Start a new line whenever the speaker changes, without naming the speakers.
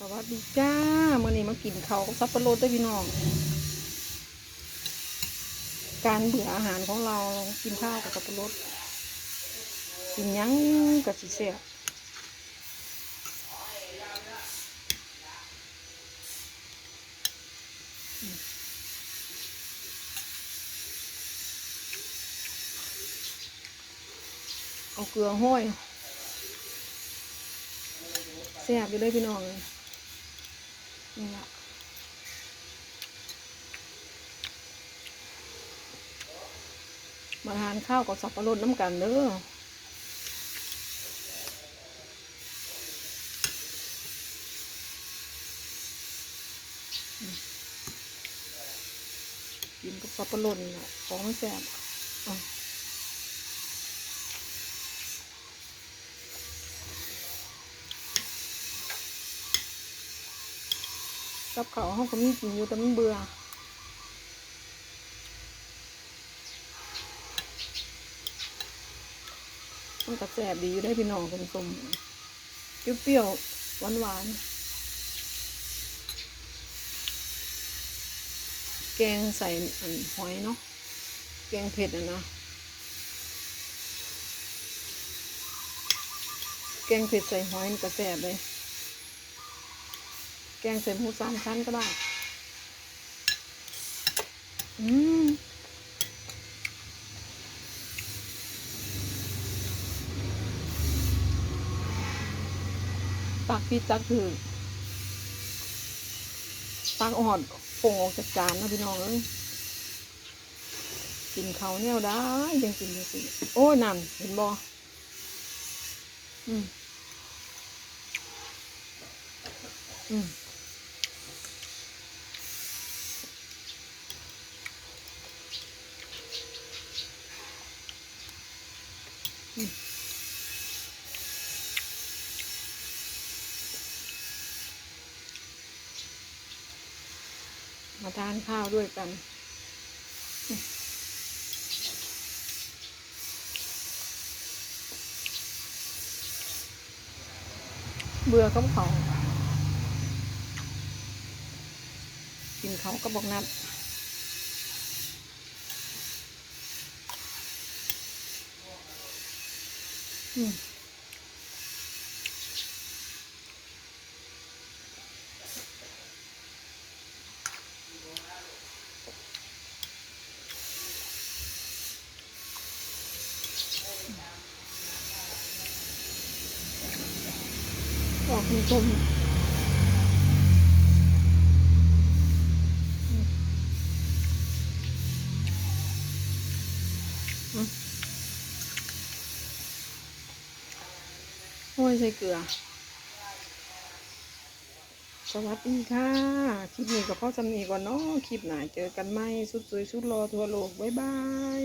สวัสดีจ้ามื่อนี้มากินเขาซับซับปะรดได้พี่น้อง การเบื่ออาหารของเราเรากินข้าวกับสับปะรดกินยังกับสิเสียเอาเกลือห้อยแซ่บอยู่เลยพี่น้อง นี่ละมาทานข้าวกับสับปะรดน้ำกันเด้อกินกับสับปะรดนี่แหละของมันแซ่บอะ กับเขาวเขาก็มีกินอยู่แต่มันเบื่อมันก็แสบดีอยู่ได้พี่น้องสมสมๆเปรี้ยวๆหวานหวานๆ แกงใส่อันหอยเนาะ แกงเผ็ดอะนะ แกงเผ็ดใส่หอยมันก็แสบเลย งใส่หมูสามชั้นก็ได้ อืมตักพี่ตักคือตักอ่อนฟงออกจากจานนะพี่น้องเอ้ยกินเขาเนี่ยได้ยังกินอยู่สิโอ้ยนั่นเห็นบออืมอืม มาทานข้าวด้วยกัน เบื่อกับเขากินเขาก็บอกนัดอืม ออกกลมห้อยใส่เกลือ สวัสดีค่ะ คลิปนี้กับพ่อจำนีก่อนเนาะคลิปหน้าเจอกันไหมสุดสวยสุดรอทั่วโลก บ๊ายบาย